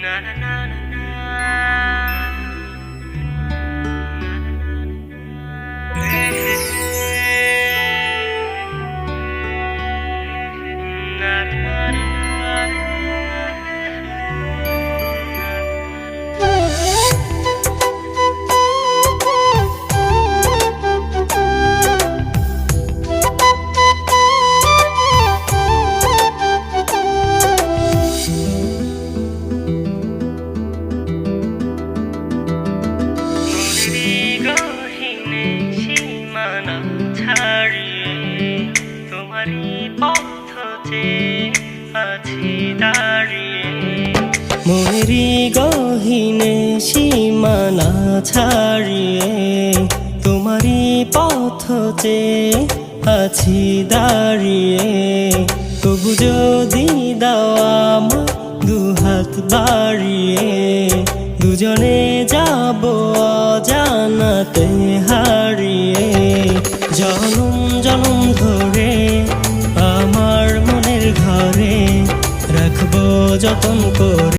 na na na na মনেরই গহিনে সীমানা ছাড়িয়ে তোমারই পথ চেয়ে আছি দাঁড়িয়ে। তবু যদি দাওয়া দুহাত বাড়িয়ে, দুজনে যাব অজানাতে হারিয়ে। জনম যতন করে।